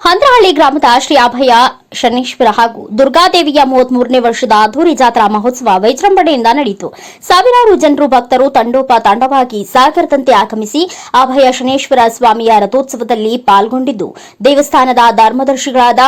ಹಂದ್ರಹಳ್ಳಿ ಗ್ರಾಮದ ಶ್ರೀ ಅಭಯ ಶನೇಶ್ವರ ಹಾಗೂ ದುರ್ಗಾದೇವಿಯ ಮೂವತ್ಮೂರನೇ ವರ್ಷದ ಅದ್ದೂರಿ ಜಾತ್ರಾ ಮಹೋತ್ಸವ ವೈಜೃಂಭಣೆಯಿಂದ ನಡೆಯಿತು. ಸಾವಿರಾರು ಜನರು ಭಕ್ತರು ತಂಡೋಪ ತಂಡವಾಗಿ ಸಾಗರದಂತೆ ಆಗಮಿಸಿ ಅಭಯ ಶನೇಶ್ವರ ಸ್ವಾಮಿಯ ರಥೋತ್ಸವದಲ್ಲಿ ಪಾಲ್ಗೊಂಡಿದ್ದು. ದೇವಸ್ಥಾನದ ಧರ್ಮದರ್ಶಿಗಳಾದ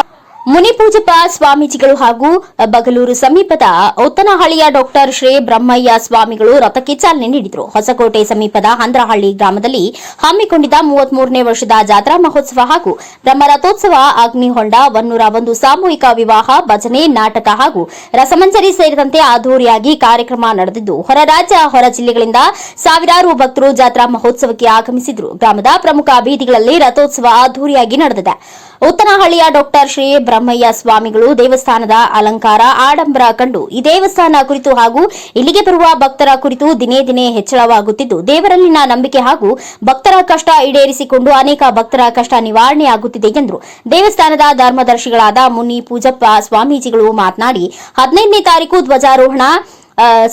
ಮುನಿಪೂಜಪ್ಪ ಸ್ವಾಮೀಜಿಗಳು ಹಾಗೂ ಬಗಲೂರು ಸಮೀಪದ ಔತನಹಳ್ಳಿಯ ಡಾಕ್ಟರ್ ಶ್ರೀ ಬ್ರಹ್ಮಯ್ಯ ಸ್ವಾಮಿಗಳು ರಥಕ್ಕೆ ಚಾಲನೆ ನೀಡಿದರು. ಹೊಸಕೋಟೆ ಸಮೀಪದ ಹಂದ್ರಹಳ್ಳಿ ಗ್ರಾಮದಲ್ಲಿ ಹಮ್ಮಿಕೊಂಡಿದ್ದ ಮೂವತ್ಮೂರನೇ ವರ್ಷದ ಜಾತ್ರಾ ಮಹೋತ್ಸವ ಹಾಗೂ ಬ್ರಹ್ಮರಥೋತ್ಸವ ಅಗ್ನಿಹೊಂಡ ಒನ್ನೂರ ಒಂದು ಸಾಮೂಹಿಕ ವಿವಾಹ, ಭಜನೆ, ನಾಟಕ ಹಾಗೂ ರಸಮಂಜರಿ ಸೇರಿದಂತೆ ಅದ್ದೂರಿಯಾಗಿ ಕಾರ್ಯಕ್ರಮ ನಡೆದಿದ್ದು, ಹೊರ ರಾಜ್ಯ, ಹೊರ ಜಿಲ್ಲೆಗಳಿಂದ ಸಾವಿರಾರು ಭಕ್ತರು ಜಾತ್ರಾ ಮಹೋತ್ಸವಕ್ಕೆ ಆಗಮಿಸಿದ್ರು. ಗ್ರಾಮದ ಪ್ರಮುಖ ಬೀದಿಗಳಲ್ಲಿ ರಥೋತ್ಸವ ಅದ್ದೂರಿಯಾಗಿ ನಡೆದಿದೆ. ಉತ್ತನಹಳ್ಳಿಯ ಡಾಕ್ಟರ್ ಶ್ರೀ ಬ್ರಹ್ಮಯ್ಯ ಸ್ವಾಮಿಗಳು ದೇವಸ್ಥಾನದ ಅಲಂಕಾರ ಆಡಂಬರ ಕಂಡು, ಈ ದೇವಸ್ಥಾನ ಕುರಿತು ಹಾಗೂ ಇಲ್ಲಿಗೆ ಬರುವ ಭಕ್ತರ ಕುರಿತು ದಿನೇ ದಿನೇ ಹೆಚ್ಚಳವಾಗುತ್ತಿದ್ದು, ದೇವರಲ್ಲಿನ ನಂಬಿಕೆ ಹಾಗೂ ಭಕ್ತರ ಕಷ್ಟ ಈಡೇರಿಸಿಕೊಂಡು ಅನೇಕ ಭಕ್ತರ ಕಷ್ಟ ನಿವಾರಣೆಯಾಗುತ್ತಿದೆ ಎಂದರು ದೇವಸ್ಥಾನದ ಧರ್ಮದರ್ಶಿಗಳಾದ ಮುನಿ ಪೂಜಪ್ಪ ಸ್ವಾಮೀಜಿಗಳು ಮಾತನಾಡಿ, ಹದಿನೈದನೇ ತಾರೀಕು ಧ್ವಜಾರೋಹಣ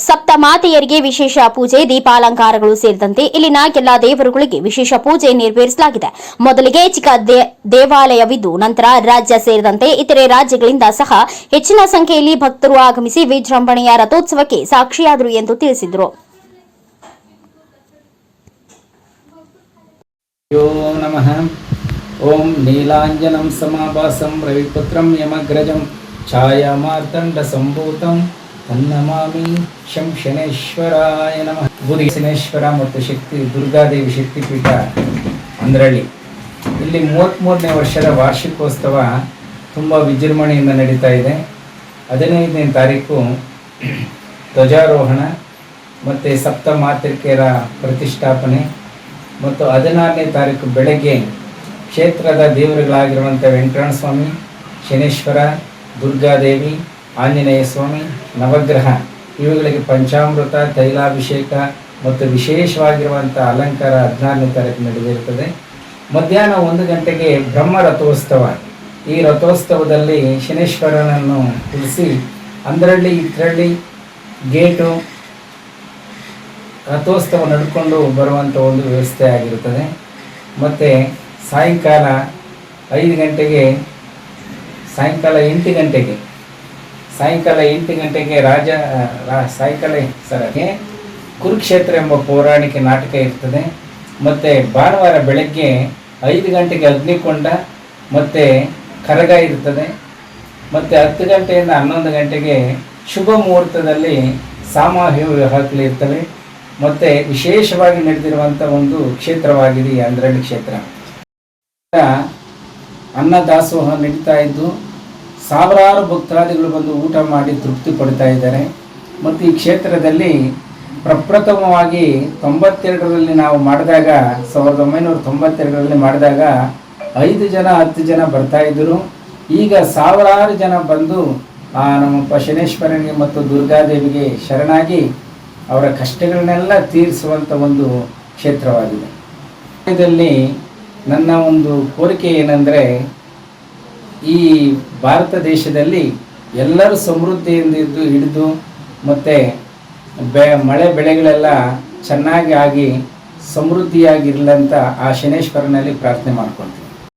ಸಪ್ತಮಾತೆಯರಿಗೆ ವಿಶೇಷ ಪೂಜೆ, ದೀಪಾಲಂಕಾರಗಳು ಸೇರಿದಂತೆ ಇಲ್ಲಿನ ಎಲ್ಲ ದೇವರುಗಳಿಗೆ ವಿಶೇಷ ಪೂಜೆ ನೆರವೇರಿಸಲಾಗಿದೆ. ಮೊದಲಿಗೆ ಚಿಕ್ಕ ದೇವಾಲಯವಿದ್ದು, ನಂತರ ರಾಜ್ಯ ಸೇರಿದಂತೆ ಇತರೆ ರಾಜ್ಯಗಳಿಂದ ಸಹ ಹೆಚ್ಚಿನ ಸಂಖ್ಯೆಯಲ್ಲಿ ಭಕ್ತರು ಆಗಮಿಸಿ ವಿಜೃಂಭಣೆಯ ರಥೋತ್ಸವಕ್ಕೆ ಸಾಕ್ಷಿಯಾದರು ಎಂದು ತಿಳಿಸಿದರು. ಓಂ ನೀಲಾಂಜನಂ ಸಮಾಭಾಸಂ ರವಿಪುತ್ರಂ ಯಮಗ್ರಜಂ ಛಾಯಾಮಾರ್ದಂಡ ಸಂಭೂತಂ ತನ್ನಮಾಮಿ ಶಂ ಶನೇಶ್ವರಾಯ ನಮಃ. ಗುರಿ ಶನೇಶ್ವರ ಮತ್ತು ಶಕ್ತಿ ದುರ್ಗಾದೇವಿ ಶಕ್ತಿಪೀಠ ಅಂದ್ರಳ್ಳಿ. ಇಲ್ಲಿ ಮೂವತ್ತ್ಮೂರನೇ ವರ್ಷದ ವಾರ್ಷಿಕೋತ್ಸವ ತುಂಬ ವಿಜೃಂಭಣೆಯಿಂದ ನಡೀತಾ ಇದೆ. ಹದಿನೈದನೇ ತಾರೀಕು ಧ್ವಜಾರೋಹಣ ಮತ್ತು ಸಪ್ತ ಮಾತೃಕೆಯರ ಪ್ರತಿಷ್ಠಾಪನೆ ಮತ್ತು ಹದಿನಾರನೇ ತಾರೀಕು ಬೆಳಗ್ಗೆ ಕ್ಷೇತ್ರದ ದೇವರುಗಳಾಗಿರುವಂಥ ವೆಂಕಟರಣ ಸ್ವಾಮಿ, ಶನೇಶ್ವರ, ದುರ್ಗಾದೇವಿ ಆಂಜನೇಯ ಸ್ವಾಮಿ, ನವಗ್ರಹ. ಇವುಗಳಿಗೆ ಪಂಚಾಮೃತ, ತೈಲಾಭಿಷೇಕ ಮತ್ತು ವಿಶೇಷವಾಗಿರುವಂಥ ಅಲಂಕಾರ ಹದಿನಾರನೇ ತಾರೀಕು ನಡೆದಿರುತ್ತದೆ. ಮಧ್ಯಾಹ್ನ ಒಂದು ಗಂಟೆಗೆ ಬ್ರಹ್ಮ ರಥೋತ್ಸವ. ಈ ರಥೋತ್ಸವದಲ್ಲಿ ಶನೇಶ್ವರನನ್ನು ತಿಳಿಸಿ ಅಂದ್ರಳ್ಳಿ ಇತ್ರಳ್ಳಿ ಗೇಟು, ರಥೋತ್ಸವ ನಡ್ಕೊಂಡು ಬರುವಂಥ ಒಂದು ವ್ಯವಸ್ಥೆ ಆಗಿರುತ್ತದೆ. ಮತ್ತು ಸಾಯಂಕಾಲ ಐದು ಗಂಟೆಗೆ, ಸಾಯಂಕಾಲ ಎಂಟು ಗಂಟೆಗೆ ಸಾಯಂಕಾಲ ಎಂಟು ಗಂಟೆಗೆ ರಾಜ ಸಾಯಂಕಾಲ ಸರಗೆ ಕುರುಕ್ಷೇತ್ರ ಎಂಬ ಪೌರಾಣಿಕ ನಾಟಕ ಇರ್ತದೆ. ಮತ್ತು ಭಾನುವಾರ ಬೆಳಗ್ಗೆ ಐದು ಗಂಟೆಗೆ ಅಗ್ನಿಕೊಂಡ, ಮತ್ತು ಕರಗ ಇರ್ತದೆ. ಮತ್ತು ಹತ್ತು ಗಂಟೆಯಿಂದ ಹನ್ನೊಂದು ಗಂಟೆಗೆ ಶುಭ ಮುಹೂರ್ತದಲ್ಲಿ ಸಾಮಾನ್ಯ ವಿವಾಹಗಳು ಇರ್ತವೆ ಮತ್ತು ವಿಶೇಷವಾಗಿ ನಡೆದಿರುವಂಥ ಒಂದು ಕ್ಷೇತ್ರವಾಗಿದೆ ಅಂದ್ರಳ್ಳಿ ಕ್ಷೇತ್ರ. ಅನ್ನದಾಸೋಹ ನಡೀತಾ ಇದ್ದು ಸಾವಿರಾರು ಭಕ್ತಾದಿಗಳು ಬಂದು ಊಟ ಮಾಡಿ ತೃಪ್ತಿ ಪಡ್ತಾ ಇದ್ದಾರೆ. ಮತ್ತು ಈ ಕ್ಷೇತ್ರದಲ್ಲಿ ಪ್ರಪ್ರಥಮವಾಗಿ ತೊಂಬತ್ತೆರಡರಲ್ಲಿ ನಾವು ಮಾಡಿದಾಗ, ಸಾವಿರದ ಒಂಬೈನೂರ ತೊಂಬತ್ತೆರಡರಲ್ಲಿ ಮಾಡಿದಾಗ ಐದು ಜನ, ಹತ್ತು ಜನ ಬರ್ತಾ ಇದ್ದರು. ಈಗ ಸಾವಿರಾರು ಜನ ಬಂದು ಆ ನಮ್ಮ ಶನೇಶ್ವರನಿಗೆ ಮತ್ತು ದುರ್ಗಾದೇವಿಗೆ ಶರಣಾಗಿ ಅವರ ಕಷ್ಟಗಳನ್ನೆಲ್ಲ ತೀರಿಸುವಂಥ ಒಂದು ಕ್ಷೇತ್ರವಾಗಿದೆ. ಇದರಲ್ಲಿ ನನ್ನ ಒಂದು ಕೋರಿಕೆ ಏನಂದರೆ ಈ ಭಾರತ ದೇಶದಲ್ಲಿ ಎಲ್ಲರೂ ಸಮೃದ್ಧಿಯಿಂದ ಇದ್ದು ಹಿಡಿದು ಮತ್ತು ಬೆ, ಮಳೆ ಬೆಳೆಗಳೆಲ್ಲ ಚೆನ್ನಾಗಿ ಆಗಿ ಸಮೃದ್ಧಿಯಾಗಿರಲಂತ ಆ ಶನೇಶ್ವರನಲ್ಲಿ ಪ್ರಾರ್ಥನೆ ಮಾಡ್ಕೊಳ್ತೀನಿ